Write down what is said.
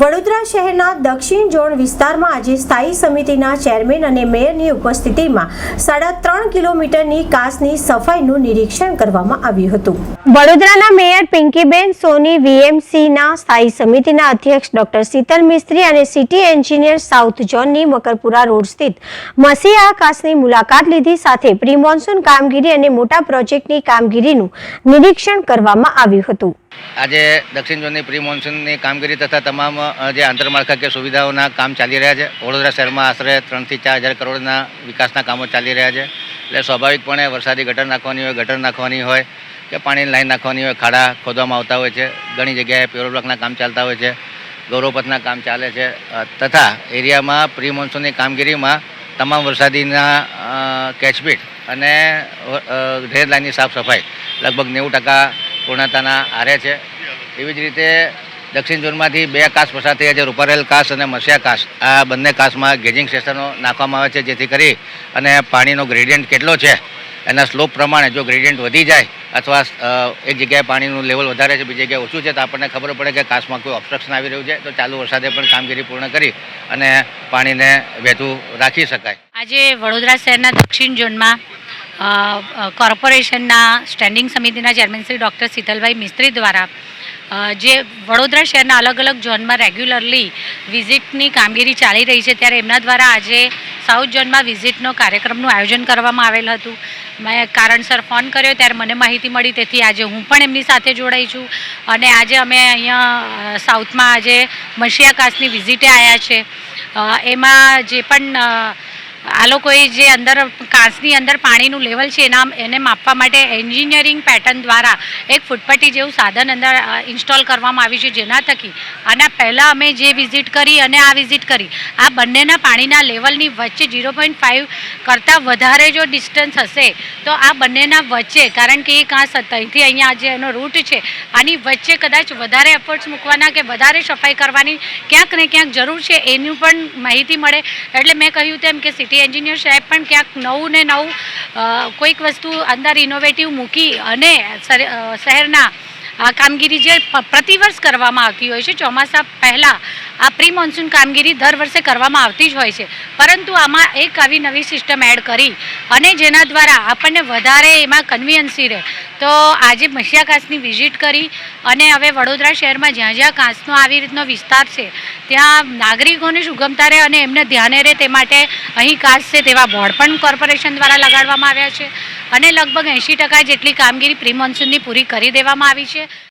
વડોદરા શહેરના દક્ષિણ ઝોન વિસ્તારમાં આજે સ્થાયી સમિતિના ચેરમેન અને મેયરની ઉપસ્થિતિમાં સાડા ત્રણ કિલોમીટરની કાસની સફાઈનું નિરીક્ષણ કરવામાં આવ્યું હતું. વડોદરાના મેયર પિંકીબેન સોની, વીએમસીના સ્થાયી સમિતિના અધ્યક્ષ ડોક્ટર શીતલ મિસ્ત્રી અને સિટી એન્જિનિયર સાઉથ ઝોનની મકરપુરા રોડ સ્થિત મસીહા કાસની મુલાકાત લીધી સાથે પ્રી મોન્સૂન કામગીરી અને મોટા પ્રોજેક્ટની કામગીરીનું નિરીક્ષણ કરવામાં આવ્યું હતું. આજે દક્ષિણ ઝોનની પ્રી મોન્સૂનની કામગીરી તથા તમામ જે આંતરમાળખાકીય સુવિધાઓના કામ ચાલી રહ્યા છે. વડોદરા શહેરમાં આશરે ત્રણથી ચાર હજાર કરોડના વિકાસના કામો ચાલી રહ્યા છે. એટલે સ્વાભાવિકપણે વરસાદી ગટર નાખવાની હોય, ગટર નાખવાની હોય કે પાણીની લાઈન નાખવાની હોય, ખાડા ખોદવામાં આવતા હોય છે. ઘણી જગ્યાએ પ્યોર કામ ચાલતા હોય છે, ગૌરવપથના કામ ચાલે છે તથા એરિયામાં પ્રી મોન્સૂનની કામગીરીમાં તમામ વરસાદીના કેચપીટ અને રેડ લાઇનની સાફ સફાઈ. લગભગ નેવું ટકા પૂર્ણતાના આરે છે. એવી જ રીતે દક્ષિણ ઝોનમાંથી બે કાસ પસાર થયા છે. રૂપારેલ કાસ અને મસિયા કાસ. આ બંને કાસમાં ગેજિંગ સ્ટેશનો નાખવામાં આવે છે, જેથી કરી અને પાણીનો ગ્રેડિયન્ટ કેટલો છે, એના સ્લોપ પ્રમાણે જો ગ્રેડિયન્ટ વધી જાય અથવા એક જગ્યાએ પાણીનું લેવલ વધારે છે, બીજી જગ્યાએ ઓછું છે, તો આપણને ખબર પડે કે કાસમાં કોઈ ઓબ્સ્ટ્રક્શન આવી રહ્યું છે, તો ચાલુ વરસાદે પણ કામગીરી પૂર્ણ કરી અને પાણીને વહેતું રાખી શકાય. આજે વડોદરા શહેરના દક્ષિણ ઝોનમાં કોર્પોરેશનના સ્ટેન્ડિંગ સમિતિના ચેરમેન શ્રી ડૉક્ટર શીતલભાઈ મિસ્ત્રી દ્વારા જે વડોદરા શહેરના અલગ અલગ ઝોનમાં રેગ્યુલરલી વિઝિટની કામગીરી ચાલી રહી છે, ત્યારે એમના દ્વારા આજે સાઉથ ઝોનમાં વિઝિટનો કાર્યક્રમનું આયોજન કરવામાં આવેલ હતું. મેં કારણસર ફોન કર્યો, ત્યારે મને માહિતી મળી, તેથી આજે હું પણ એમની સાથે જોડાઈ છું. અને આજે અમે અહીંયા સાઉથમાં આજે મશિયાકાશની વિઝિટે આવ્યા છે. એમાં જે પણ આ લોકોએ જે અંદર કાંસની અંદર પાણીનું લેવલ છે, એના એને માપવા માટે એન્જિનિયરિંગ પેટર્ન દ્વારા એક ફૂટપટ્ટી જેવું સાધન અંદર ઇન્સ્ટોલ કરવામાં આવ્યું છે, જેના થકી આના પહેલાં અમે જે વિઝિટ કરી અને આ વિઝિટ કરી, આ બંનેના પાણીના લેવલની વચ્ચે ઝીરો પોઈન્ટ ફાઇવ કરતાં વધારે જો ડિસ્ટન્સ હશે, તો આ બંનેના વચ્ચે, કારણ કે એ કાંસ ત્યાંથી અહીંયા જે એનો રૂટ છે, આની વચ્ચે કદાચ વધારે એફર્ટ્સ મૂકવાના કે વધારે સફાઈ કરવાની ક્યાંક ને ક્યાંક જરૂર છે, એનું પણ માહિતી મળે. એટલે મેં કહ્યું તેમ કે સિટી એન્જિનિયર સાહેબ પણ ક્યાંક નવું ને નવું કોઈક વસ્તુ અંદર ઇનોવેટિવ મૂકી અને શહેરના આ કામગીરી જે પ્રતિવર્ષ કરવામાં આવતી હોય છે, ચોમાસા પહેલાં આ પ્રી મોન્સૂન કામગીરી દર વર્ષે કરવામાં આવતી જ હોય છે. પરંતુ આમાં એક આવી નવી સિસ્ટમ એડ કરી અને જેના દ્વારા આપણને વધારે એમાં કન્વિયન્સી રહે. તો આજે મશિયાકાશની વિઝિટ કરી અને હવે વડોદરા શહેરમાં જ્યાં જ્યાં કાંસનો આવી રીતનો વિસ્તાર છે, ત્યાં નાગરિકોને સુગમતા રહે અને એમને ધ્યાને રહે તે માટે અહીં કાંસ છે તેવા બોર્ડ પણ કોર્પોરેશન દ્વારા લગાડવામાં આવ્યા છે. અને લગભગ એંશી ટકા જેટલી કામગીરી પ્રી પૂરી કરી દેવામાં આવી છે.